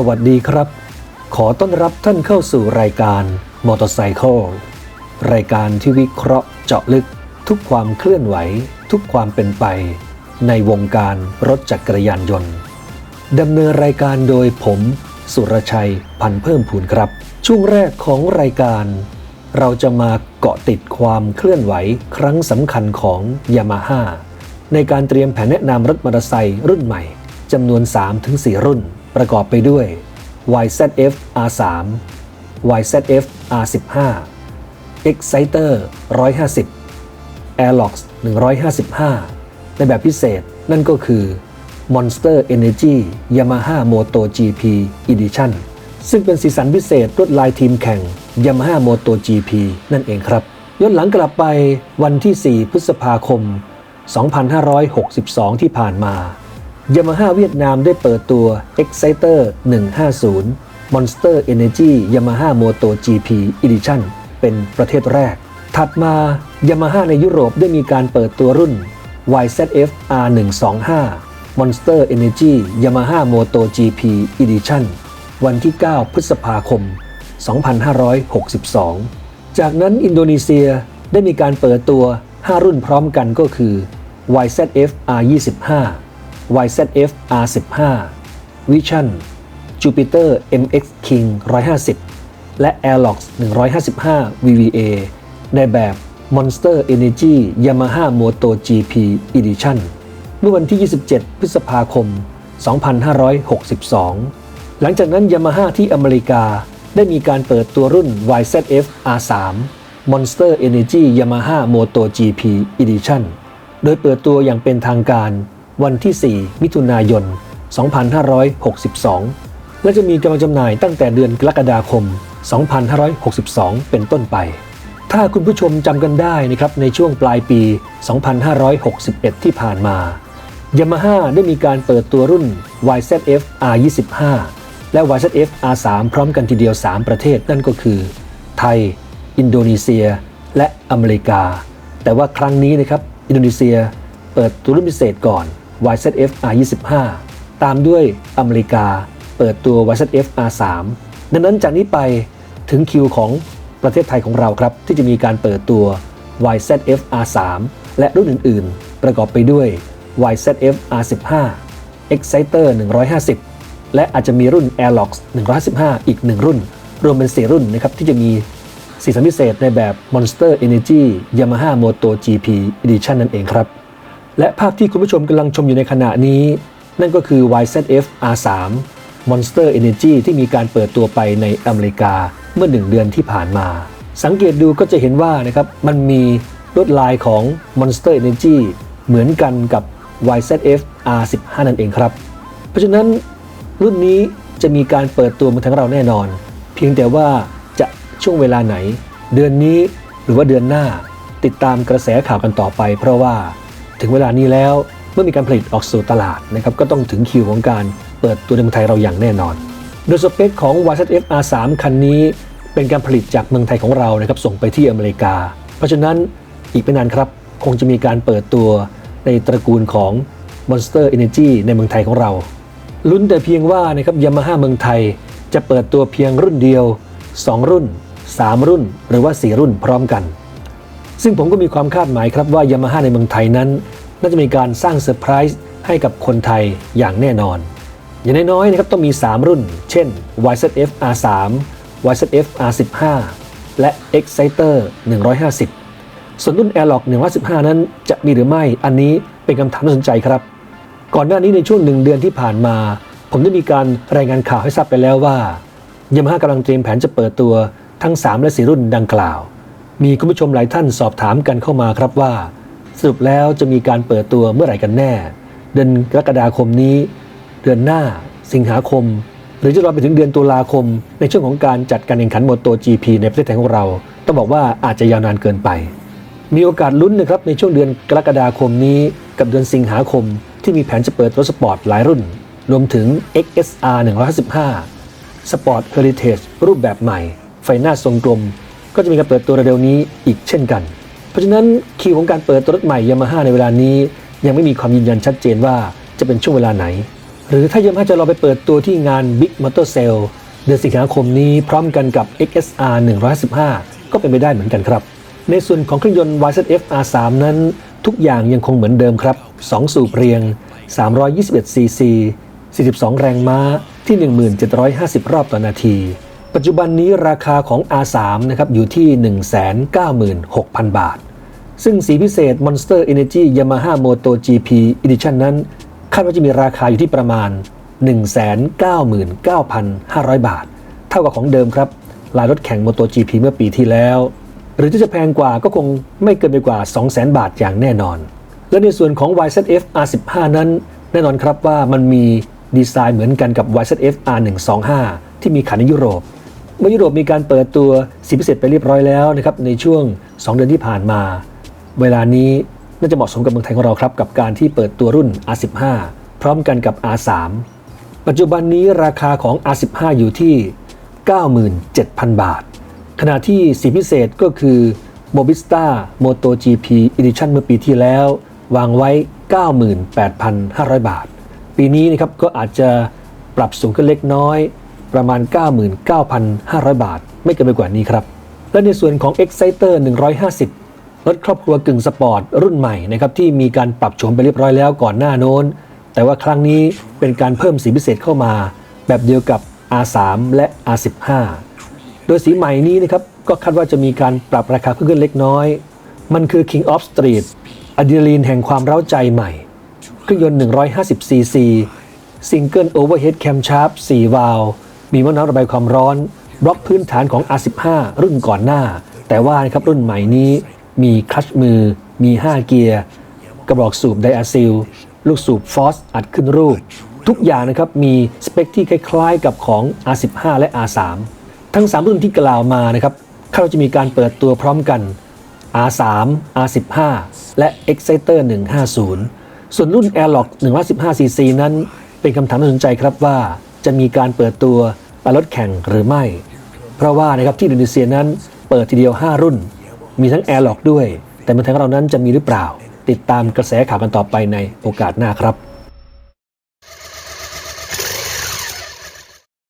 สวัสดีครับ ขอต้อนรับท่านเข้าสู่รายการมอเตอร์ไซค์รายการที่วิเคราะห์เจาะลึกทุกความเคลื่อนไหว ทุกความเป็นไป ในวงการรถจักรยานยนต์ดำเนินรายการโดยผม สุรชัยพันเพิ่มพูนครับ ช่วงแรกของรายการ เราจะมาเกาะติดความเคลื่อนไหวครั้งสำคัญของยามาฮ่าในการเตรียมแผนแนะนำรถมอเตอร์ไซค์รุ่นใหม่จำนวน 3-4 รุ่น ประกอบไปด้วย YZF R3 YZF R15 Exciter 150 Airlox 155 ในแบบพิเศษนั่นก็คือ Monster Energy Yamaha Moto GP Edition ซึ่งเป็นสีสันพิเศษลวดลายทีมแข่ง Yamaha Moto GP นั่นเองครับ ย้อนหลังกลับไปวันที่ 4 พฤษภาคม 2562 ที่ผ่านมา Yamaha เวียดนามได้เปิดตัว Exciter 150 Monster Energy Yamaha Moto GP Edition เป็นประเทศแรก ถัดมา Yamaha ในยุโรปได้มีการเปิดตัวรุ่น YZF R125 Monster Energy Yamaha Moto GP Edition วันที่ 9 พฤษภาคม 2562 จากนั้นอินโดนีเซียได้มีการเปิดตัว 5 รุ่นพร้อมกันก็คือ YZF R25 YZF R15 Vision Jupiter MX King 150 และ Airlox 155 VVA ในแบบ Monster Energy Yamaha Moto GP Edition เมื่อวันที่ 27 พฤษภาคม 2562 หลังจากนั้น Yamaha ที่อเมริกาได้มีการเปิดตัวรุ่น YZF R3 Monster Energy Yamaha Moto GP Edition โดยเปิดตัวอย่างเป็นทางการ วันที่ 4 มิถุนายน 2562 และจะมีกำลังจำหน่ายตั้งแต่เดือนกรกฎาคม 2562 เป็นต้นไป ถ้าคุณผู้ชมจำกันได้นะครับในช่วงปลายปี 2561 ที่ผ่านมา Yamaha ได้มีการเปิดตัวรุ่น YZF R25 และ YZF R3 พร้อมกันทีเดียว 3 ประเทศนั่นก็คือ ไทย อินโดนีเซีย และอเมริกา แต่ว่าครั้งนี้นะครับ อินโดนีเซียเปิดตัวรุ่นพิเศษก่อน YZF R25 ตามด้วยอเมริกา เปิดตัว YZF R3 ดังนั้นจากนี้ไปถึงคิวของประเทศไทยของเราครับ ที่จะมีการเปิดตัว YZF R3 และรุ่นอื่น ๆ ประกอบไปด้วย YZF R15 Exciter 150 และอาจจะมีรุ่น Airlox 155อีก 1 รุ่น รวมเป็น 4 รุ่นนะครับ ที่จะมีสีสันพิเศษในแบบ Monster Energy Yamaha Moto GP Edition นั่นเองครับ และภาพที่คุณผู้ชมกำลังชมอยู่ในขณะนี้ นั่นก็คือ YZF R3 Monster Energy ที่มีการเปิดตัวไปในอเมริกาเมื่อ 1 เดือนที่ผ่านมา สังเกตดูก็จะเห็นว่านะครับมันมีลวดลายของ Monster Energy เหมือนกันกับ YZF R15 นั่นเองครับ เพราะฉะนั้นรุ่นนี้จะมีการเปิดตัวมาทั้งเราแน่นอน เพียงแต่ว่าจะช่วงเวลาไหน เดือนนี้หรือว่าเดือนหน้าติดตามกระแสข่าวกันต่อไป เพราะว่า ถึงเวลานี้แล้วเมื่อมีการผลิตออกสู่ตลาดนะครับก็ต้องถึงคิวของการเปิดตัวในเมืองไทยเราอย่างแน่นอน โดยสเปคของ YZF R3 คันนี้ เป็นการผลิตจากเมืองไทยของเรานะครับส่งไปที่อเมริกา เพราะฉะนั้นอีกไม่นานครับคงจะมีการเปิดตัวในตระกูลของ Monster Energy ในเมืองไทยของเรา ลุ้นแต่เพียงว่านะครับยามาฮ่าเมืองไทยจะเปิดตัวเพียงรุ่นเดียว 2 รุ่น 3 รุ่น หรือว่า 4 รุ่นพร้อมกัน ซึ่งผมก็มีความคาดหมายครับว่ายามาฮ่าในเมืองไทยนั้น น่าจะมีการสร้างเซอร์ไพรส์ให้กับคนไทยอย่างแน่นอน อย่างน้อยๆนะครับต้องมี 3 รุ่น เช่น YZF R3 YZF R15 และ Exciter 150 ส่วนรุ่น Airlock 115 นั้นจะมีหรือไม่อันนี้เป็นคำถามน่าสนใจครับ ก่อนหน้านี้ในช่วงหนึ่งเดือนที่ผ่านมา ผมได้มีการรายงานข่าวให้ทราบไปแล้วว่ายามาฮ่ากำลังเตรียมแผนจะเปิดตัวทั้ง 3 และ 4 รุ่นดังกล่าว มีคุณผู้ชมหลายท่านสอบถามกันเข้ามาครับว่า สรุปแล้วจะมีการเปิดตัวเมื่อไหร่กันแน่ เดือนกรกฎาคมนี้ เดือนหน้า สิงหาคม หรือจะรอไปถึงเดือนตุลาคม ในช่วงของการจัดการแข่งขันโมโต GP ในประเทศไทยของเรา ต้องบอกว่าอาจจะยาวนานเกินไป มีโอกาสลุ้นนะครับในช่วงเดือนกรกฎาคมนี้ กับเดือนสิงหาคม ที่มีแผนจะเปิดรถสปอร์ตหลายรุ่น รวมถึง XSR 155 Sport Heritage รูปแบบใหม่ ไฟหน้าทรงกลม ก็จะมีการเปิดตัวเร็วนี้อีกเช่นกัน เพราะฉะนั้นคิวของการเปิดตัวรถใหม่ยามาฮ่าในเวลานี้ ยังไม่มีความยืนยันชัดเจนว่าจะเป็นช่วงเวลาไหน หรือถ้ายังให้จะราไปเปิดตัวที่งาน Big Motor Sale เดือนสิงหาคมนี้พร้อมกันกับ XSR 115 ก็เป็นไปได้เหมือนกันครับ ในส่วนของเครื่องยนต์ YZF R3 นั้นทุกอย่างยังคงเหมือนเดิมครับ 2 สูบเรียง 321 cc 42 แรงม้าที่ 1750 รอบต่อนาที ปัจจุบันนี้ราคาของ R3 นะครับอยู่ที่ 196,000 บาท ซึ่งสีพิเศษ Monster Energy Yamaha Moto GP Edition นั้น คาดว่าจะมีราคาอยู่ที่ประมาณ 199,500 บาท เท่ากับของเดิมครับลายรถแข่ง Moto GP เมื่อปีที่แล้ว หรือที่จะแพงกว่าก็คงไม่เกินไปกว่า 200,000 บาทอย่างแน่นอน และในส่วนของ YZF R15 นั้น แน่นอนครับว่ามันมีดีไซน์เหมือนกันกับ YZF R125 ที่มีขายในยุโรป เมื่อยุโรปมีการเปิดตัวสีพิเศษไปเรียบร้อยแล้วนะครับในช่วง 2 เดือนที่ผ่านมา เวลานี้น่าจะเหมาะสมกับเมืองไทยของเราครับ กับการที่เปิดตัวรุ่น R15 พร้อมกันกับ R3 ปัจจุบันนี้ราคาของ R15 อยู่ที่ 97,000 บาท ขณะที่สีพิเศษก็คือ Mobista Moto GP Edition เมื่อปีที่แล้ว วางไว้ 98,500 บาท ปีนี้นะครับก็อาจจะปรับสูงขึ้นเล็กน้อย ประมาณ 99,500 บาท ไม่เกินไปกว่านี้ครับ และในส่วนของ Exciter 150 รถครอบครัวกึ่งสปอร์ตรุ่นใหม่นะครับที่มีการปรับโฉมไปเรียบร้อยแล้วก่อนหน้าโน้น แต่ว่าครั้งนี้เป็นการเพิ่มสีพิเศษเข้ามา แบบเดียวกับ R3 และ R15 โดยสีใหม่นี้นะครับก็คาดว่าจะมีการปรับราคาเพิ่มขึ้นเล็กน้อย มันคือ King of Street อะดรีนาลีนแห่งความเร้าใจใหม่ เครื่องยนต์ 150ซีซีซิงเกิลโอเวอร์เฮดแคมชาร์ป4วาล์ มีมอน้ำระบายความร้อนบล็อกพื้นฐานของ R15 รุ่นก่อนหน้า แต่ว่านะครับรุ่นใหม่นี้มีคลัชมือ มี 5 เกียร์ กระบอกสูบไดอะซิล ลูกสูบฟอสอัดขึ้นรูป ทุกอย่างนะครับมีสเปคที่คล้ายๆ กับของ R15 และ R3 ทั้ง 3 รุ่นที่กล่าวมานะครับคาดว่าจะมีการเปิดตัวพร้อมกัน R3 R15 และ Exciter 150 ส่วนรุ่น Airlock 115cc นั้นเป็นคำถามน่าสนใจครับว่า จะมีการเปิดตัวปรถแข่งหรือไม่ เพราะว่านะครับที่อินโดนีเซียนั้นเปิดทีเดียว 5 รุ่น มีทั้งแอร์ล็อกด้วย แต่เมืองไทยของเรานั้นจะมีหรือเปล่า ติดตามกระแสข่าวกันต่อไปในโอกาสหน้าครับ